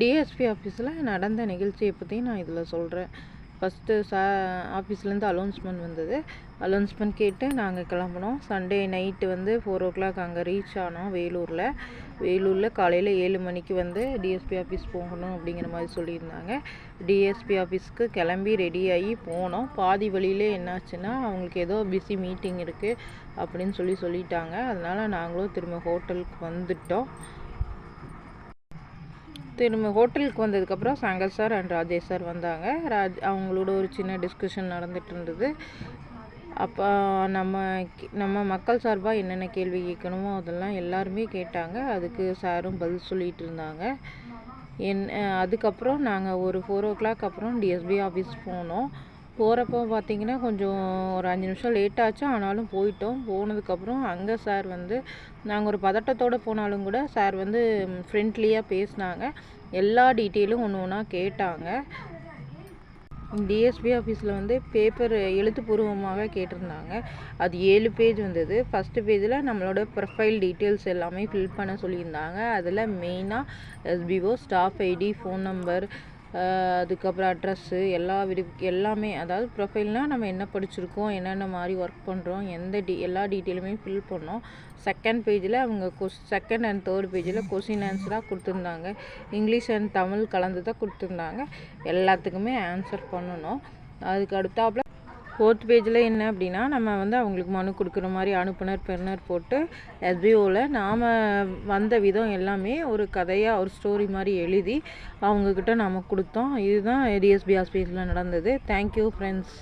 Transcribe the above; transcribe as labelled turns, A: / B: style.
A: DSP ஆஃபீஸில் நடந்த நிகழ்ச்சியை பற்றி நான் இதில் சொல்கிறேன் ஃபஸ்ட்டு சா ஆஃபீஸ்லேருந்து அலௌன்ஸ்மெண்ட் வந்தது. அலௌன்ஸ்மெண்ட் கேட்டு நாங்கள் கிளம்புனோம். சண்டே நைட்டு வந்து ஃபோர் ஓ கிளாக் அங்கே ரீச் ஆனோம் வேலூரில். வேலூரில் காலையில் ஏழு மணிக்கு வந்து டிஎஸ்பி ஆஃபீஸ் போகணும் அப்படிங்கிற மாதிரி சொல்லியிருந்தாங்க. டிஎஸ்பி ஆஃபீஸ்க்கு கிளம்பி ரெடியாகி போனோம். பாதி வழியிலே என்னாச்சுன்னா அவங்களுக்கு ஏதோ பிஸி மீட்டிங் இருக்குது அப்படின்னு சொல்லி சொல்லிட்டாங்க. அதனால் நாங்களும் திரும்ப ஹோட்டலுக்கு வந்துட்டோம். திரும்ப ஹோட்டலுக்கு வந்ததுக்கப்புறம் Shankar sir and Rajesh sir வந்தாங்க. ராஜ் அவங்களோட ஒரு சின்ன டிஸ்கஷன் நடந்துட்டு இருந்தது அப்போ நம்ம நம்ம மக்கள் சார்பாக என்னென்ன கேள்வி கேட்கணுமோ அதெல்லாம் எல்லாருமே கேட்டாங்க. அதுக்கு சாரும் பதில் சொல்லிகிட்டு இருந்தாங்க என் அதுக்கப்புறம் நாங்கள் ஒரு ஃபோர் ஓ கிளாக் அப்புறம் டிஎஸ்பி ஆஃபீஸ் போனோம். போகிறப்போ பார்த்தீங்கன்னா கொஞ்சம் ஒரு அஞ்சு நிமிஷம் லேட் ஆச்சு. ஆனாலும் போயிட்டோம். போனதுக்கப்புறம் அங்கே சார் வந்து நாங்கள் ஒரு பதட்டத்தோடு போனாலும் கூட சார் வந்து ஃப்ரெண்ட்லியாக பேசினாங்க. எல்லா டீட்டெயிலும் ஒன்று ஒன்றா கேட்டாங்க. டிஎஸ்பி ஆஃபீஸில் வந்து பேப்பர் எழுத்துப்பூர்வமாக கேட்டிருந்தாங்க. அது ஏழு பேஜ் வந்தது. ஃபஸ்ட்டு பேஜில் நம்மளோட ப்ரொஃபைல் டீட்டெயில்ஸ் எல்லாமே ஃபில் பண்ண சொல்லியிருந்தாங்க. அதில் மெயினாக SPO staff ID phone number அதுக்கப்புறம் அட்ரஸ்ஸு எல்லா விடு எல்லாமே அதாவது ப்ரொஃபைல்னால் நம்ம என்ன படிச்சிருக்கோம் என்னென்ன மாதிரி ஒர்க் பண்ணுறோம் எந்த டீ எல்லா டீட்டெயிலுமே ஃபில் பண்ணோம். செகண்ட் பேஜில் அவங்க கொஸ் செகண்ட் அண்ட் தேர்ட் பேஜில் கொஸ்டின் ஆன்சராக கொடுத்துருந்தாங்க. இங்கிலீஷ் அண்ட் தமிழ் கலந்து தான் கொடுத்துருந்தாங்க. எல்லாத்துக்குமே ஆன்சர் பண்ணணும். அதுக்கு அடுத்தாப்புல ஃபோர்த் பேஜில் என்ன அப்படின்னா நம்ம வந்து அவங்களுக்கு மனு கொடுக்குற மாதிரி அனுப்புனர் பெறுநர் போட்டு எஸ்பிஓவில் நாம் வந்த விதம் எல்லாமே ஒரு கதையாக ஒரு ஸ்டோரி மாதிரி எழுதி அவங்கக்கிட்ட நம்ம கொடுத்தோம். இதுதான் டிஎஸ்பி ஹாஸ்பிட்டலில் நடந்தது. Thank you friends